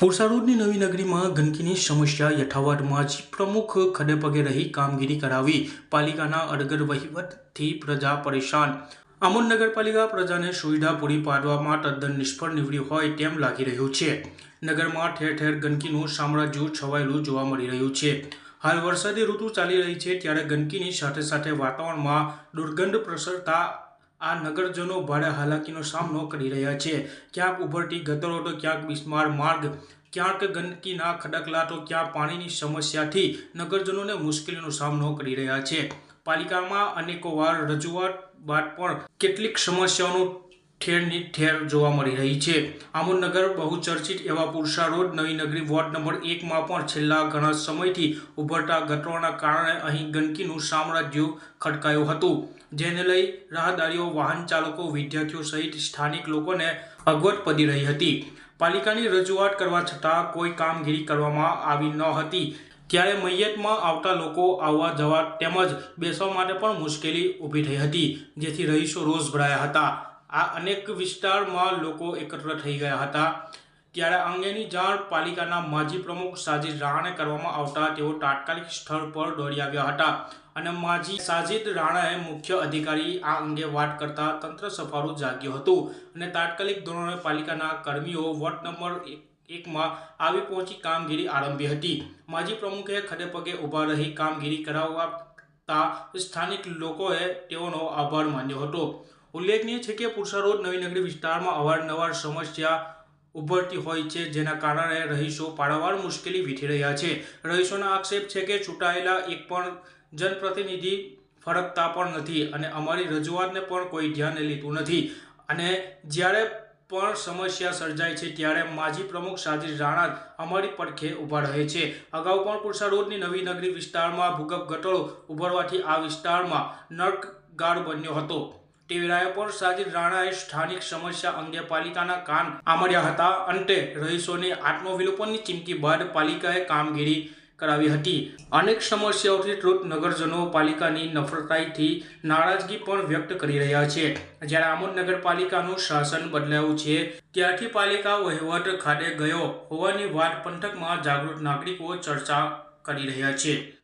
પુરસા રોડની નવી નગરીમાં ગંદકીની સમસ્યા યથાવતમાં જ પ્રમુખ ખડેપગે રહી કામગીરી કરાવી. પાલિકાના અડગર વહીવટથી પ્રજા પરેશાન. આમોદ નગરપાલિકા પ્રજાને સુવિધા પૂરી પાડવામાં તદ્દન નિષ્ફળ નીવડી હોય તેમ લાગી રહ્યું છે. નગરમાં ઠેર ઠેર ગંદકીનું સામ્રાજ્ય છવાયેલું જોવા મળી રહ્યું છે. હાલ વરસાદી ઋતુ ચાલી રહી છે ત્યારે ગંદકીની સાથે સાથે વાતાવરણમાં દુર્ગંધ પ્રસરતા આ નગરજનો ભારે હાલાકીનો સામનો કરી રહ્યા છે. ક્યાંક ઉભરતી ગતરો તો ક્યાંક બિસ્માર માર્ગ, ક્યાંક ગંદકીના ખડકલા તો ક્યાં પાણીની સમસ્યાથી નગરજનોને મુશ્કેલીનો સામનો કરી રહ્યા છે. પાલિકામાં અનેકો વાર રજૂઆત બાદ પણ કેટલીક સમસ્યાઓનો ઠેરની ઠેર જોવા મળી રહી છે. આમોદનગર બહુચર્ચિત એવા પુરસા રોડ નવી નગરી વોર્ડ નંબર એકમાં પણ છેલ્લા ઘણા સમયથી ઉભરતા ગટરોના કારણે અહીં ગંદકીનું સામ્રાજ્ય ખડકાયું હતું. જેને લઈ રાહદારીઓ, વાહન ચાલકો, વિદ્યાર્થીઓ સહિત સ્થાનિક લોકોને અગવડ પડી રહી હતી. પાલિકાની રજૂઆત કરવા છતાં કોઈ કામગીરી કરવામાં આવી ન હતી. ત્યારે મૈયતમાં આવતા લોકો આવવા જવા તેમજ બેસવા માટે પણ મુશ્કેલી ઊભી થઈ હતી, જેથી રહીશો રોષ ભરાયા હતા. આ અનેક વિસ્તારમાં લોકો એકત્ર થઈ ગયા હતા. ત્યારે અંગેની જાણ પાલિકાના માજી પ્રમુખ સાજિદ રાણાને કરવામાં આવતા તેઓ તાત્કાલિક સ્થળ પર દોડી આવ્યા હતા અને માજી સાજિદ રાણાએ મુખ્ય અધિકારી આ અંગે વાત કરતા તંત્ર સફાળું જાગ્યું હતું અને તાત્કાલિક ધોરણે પાલિકાના કર્મીઓ વોર્ડ નંબર એક એકમાં આવી પહોંચી કામગીરી આરંભી હતી. માજી પ્રમુખે ખડેપગે ઊભા રહી કામગીરી કરાવતા સ્થાનિક લોકોએ તેઓનો આભાર માન્યો હતો. ઉલ્લેખનીય છે કે પુરસા રોડ નવી નગરી વિસ્તારમાં અવારનવાર સમસ્યા ઉભરતી હોય છે, જેના કારણે રહીશો પારાવાર મુશ્કેલી વીઠી રહ્યા છે. રહીશોના આક્ષેપ છે કે ચૂંટાયેલા એક પણ જનપ્રતિનિધિ ફરકતા પણ નથી અને અમારી રજૂઆતને પણ કોઈ ધ્યાને લીધું નથી. અને જ્યારે પણ સમસ્યા સર્જાય છે, ત્યારે માજી પ્રમુખ સાજિદ રાણા અમારી પડખે ઊભા રહે છે. અગાઉ પણ પુરસા રોડની નવી નગરી વિસ્તારમાં ભૂગર્ભ ગટરો ઉભરવાથી આ વિસ્તારમાં નર્કગાળ બન્યો હતો. તે પણ સાજિદ રાણાએ સ્થાનિક સમસ્યા અંગે પાલિકાના કાન આમર્યા હતા. અંતે રહીશોને આત્મવિલોપનની ચીમકી બાદ પાલિકાએ કામગીરી કરાવી હતી. અનેક સમસ્યાઓથી તૃત નગરજનો પાલિકાની નફરતાઈથી નારાજગી પણ વ્યક્ત કરી રહ્યા છે. જ્યારે આમોદ નગરપાલિકાનું શાસન બદલાયું છે, ત્યારથી પાલિકા વહીવટ ખાતે ગયો હોવાની વાત પંથકમાં જાગૃત નાગરિકો ચર્ચા કરી રહ્યા છે.